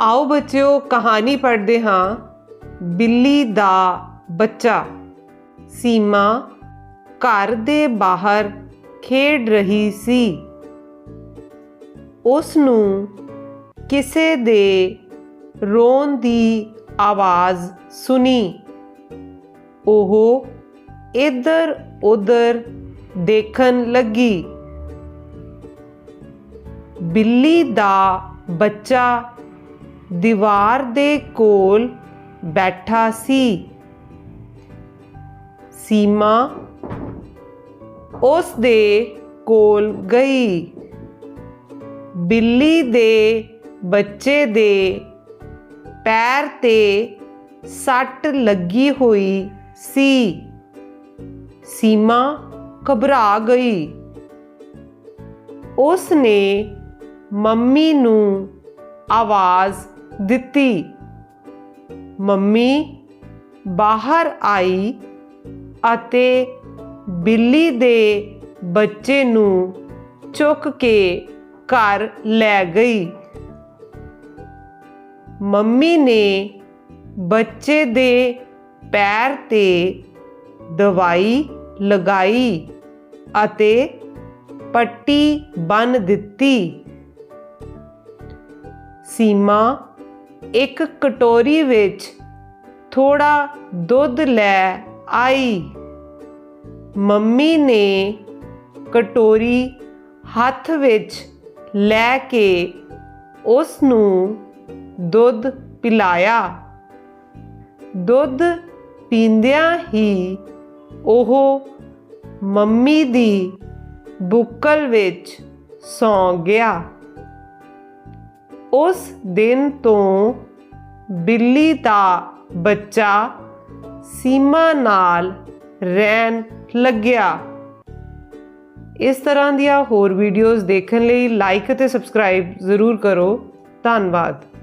ਆਓ ਬੱਚਿਓ, ਕਹਾਣੀ ਪੜ੍ਹਦੇ ਹਾਂ। ਬਿੱਲੀ ਦਾ ਬੱਚਾ। ਸੀਮਾ ਘਰ ਦੇ ਬਾਹਰ ਖੇਡ ਰਹੀ ਸੀ। ਉਸ ਨੂੰ ਕਿਸੇ ਦੇ ਰੋਣ ਦੀ ਆਵਾਜ਼ ਸੁਣੀ। ਉਹ ਇੱਧਰ ਉੱਧਰ ਦੇਖਣ ਲੱਗੀ। ਬਿੱਲੀ ਦਾ ਬੱਚਾ ਦੀਵਾਰ ਦੇ ਕੋਲ ਬੈਠਾ ਸੀ। ਸੀਮਾ ਉਸ ਦੇ ਕੋਲ ਗਈ। ਬਿੱਲੀ ਦੇ ਬੱਚੇ ਦੇ ਪੈਰ ਤੇ ਸੱਟ ਲੱਗੀ ਹੋਈ ਸੀ। ਸੀਮਾ ਘਬਰਾ ਗਈ। ਉਸ ਨੇ ਮੰਮੀ ਨੂੰ ਆਵਾਜ਼ ਦਿੱਤੀ। ਮੰਮੀ ਬਾਹਰ ਆਈ ਅਤੇ ਬਿੱਲੀ ਦੇ ਬੱਚੇ ਨੂੰ ਚੁੱਕ ਕੇ ਘਰ ਲੈ ਗਈ। ਮੰਮੀ ਨੇ ਬੱਚੇ ਦੇ ਪੈਰ ਤੇ ਦਵਾਈ ਲਗਾਈ ਅਤੇ ਪੱਟੀ ਬੰਨ ਦਿੱਤੀ। ਸੀਮਾ ਇੱਕ ਕਟੋਰੀ ਵਿੱਚ ਥੋੜਾ ਦੁੱਧ ਲੈ ਆਈ। ਮੰਮੀ ਨੇ ਕਟੋਰੀ ਹੱਥ ਵਿੱਚ ਲੈ ਕੇ ਉਸ ਨੂੰ ਦੁੱਧ ਪਿਲਾਇਆ। ਦੁੱਧ ਪੀਂਦਿਆਂ ਹੀ ਉਹ ਮੰਮੀ ਦੀ ਬੁੱਕਲ ਵਿੱਚ ਸੌਂ ਗਿਆ। ਉਸ ਦਿਨ ਤੋਂ ਬਿੱਲੀ ਦਾ ਬੱਚਾ ਸੀਮਾ ਨਾਲ ਰਹਿਣ ਲੱਗਿਆ। ਇਸ ਤਰ੍ਹਾਂ ਦੀਆਂ ਹੋਰ ਵੀਡੀਓਜ਼ ਦੇਖਣ ਲਈ ਲਾਈਕ ਅਤੇ ਸਬਸਕ੍ਰਾਈਬ ਜ਼ਰੂਰ ਕਰੋ। ਧੰਨਵਾਦ।